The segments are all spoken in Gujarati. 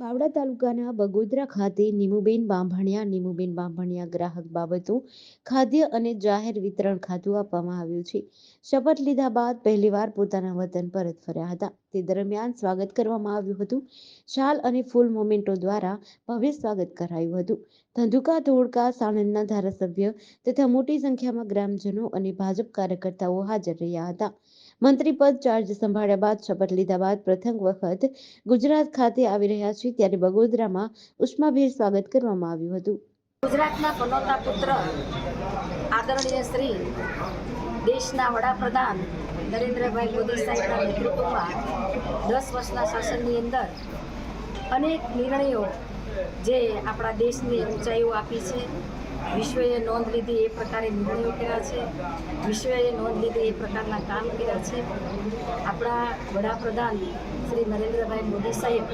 બાવળા તાલુકાના બગોદરા ખાતે નીમુબેન બાંભણિયા નીમુબેન બાંભણિયા ગ્રાહક બાબતો, ખાદ્ય અને જાહેર વિતરણ ખાતું આપવામાં આવ્યું છે. શપથ લીધા બાદ પહેલીવાર પોતાના વતન પરત ફર્યા હતા. તે દરમિયાન સ્વાગત કરવામાં આવ્યું હતું. શાલ અને ફૂલ મોમેન્ટો દ્વારા ભવ્ય સ્વાગત કરાયું હતું. ધંધુકા, ધોળકા, સાણંદના ધારાસભ્ય તથા મોટી સંખ્યામાં ગ્રામજનો અને ભાજપ કાર્યકર્તાઓ હાજર રહ્યા હતા. મંત્રી પદ ચાર્જ સંભાળ્યા બાદ, શપથ લીધા બાદ પ્રથમ વખત ગુજરાત ખાતે આવી રહ્યા છે ત્યારે બગોદરામાં ઉષ્માભેર સ્વાગત કરવામાં આવ્યું હતું. ગુજરાતના પનોતા પુત્ર, આદરણીય શ્રી, દેશના વડાપ્રધાન નરેન્દ્રભાઈ મોદી સાહેબના નેતૃત્વમાં દસ વર્ષના શાસનની અંદર અનેક નિર્ણયો જે આપણા દેશને ઊંચાઈઓ આપી છે. વિશ્વએ નોંધ લીધી એ પ્રકારે નિર્ણયો કર્યા છે. વિશ્વએ નોંધ લીધી એ પ્રકારના કામ કર્યા છે. આપણા વડાપ્રધાન શ્રી નરેન્દ્રભાઈ મોદી સાહેબ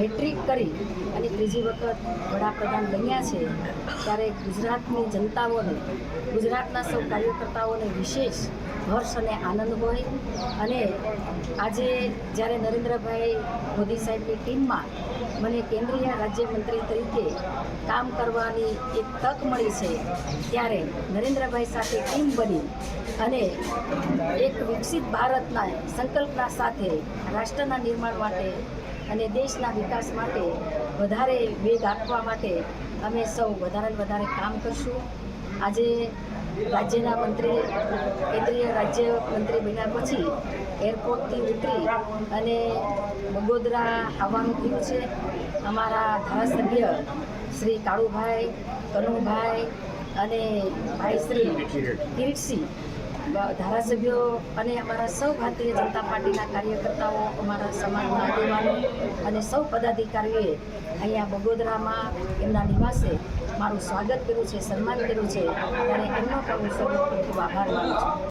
હેટ્રિક કરી અને ત્રીજી વખત વડાપ્રધાન બન્યા છે. ત્યારે ગુજરાતની જનતાઓને, ગુજરાતના સૌ કાર્યકર્તાઓને વિશેષ હર્ષ અને આનંદ હોય. અને આજે જ્યારે નરેન્દ્રભાઈ મોદી સાહેબની ટીમમાં મને કેન્દ્રીય રાજ્યમંત્રી તરીકે કામ કરવાની એક તક મળી છે, ત્યારે નરેન્દ્રભાઈ સાથે ટીમ બની અને એક વિકસિત ભારતના સંકલ્પના સાથે રાષ્ટ્રના નિર્માણ માટે અને દેશના વિકાસ માટે વધારે વેગ આપવા માટે અમે સૌ વધારે વધારે કામ કરશું. આજે રાજ્યના મંત્રી, કેન્દ્રીય રાજ્ય મંત્રી બન્યા પછી એરપોર્ટથી ઉતરી અને બગોદરા આવવાનું થયું છે. અમારા ધારાસભ્ય શ્રી કાળુભાઈ, કનુભાઈ અને ભાઈ શ્રી કિરીટસિંહ ધારાસભ્યો અને અમારા સૌ ભારતીય જનતા પાર્ટીના કાર્યકર્તાઓ, અમારા સમાજના આગેવાનો અને સૌ પદાધિકારીઓએ અહીંયા બગોદરામાં એમના નિવાસે મારું સ્વાગત કર્યું છે, સન્માન કર્યું છે. ત્યારે એમનો પણ હું ખૂબ આભાર માનું છું.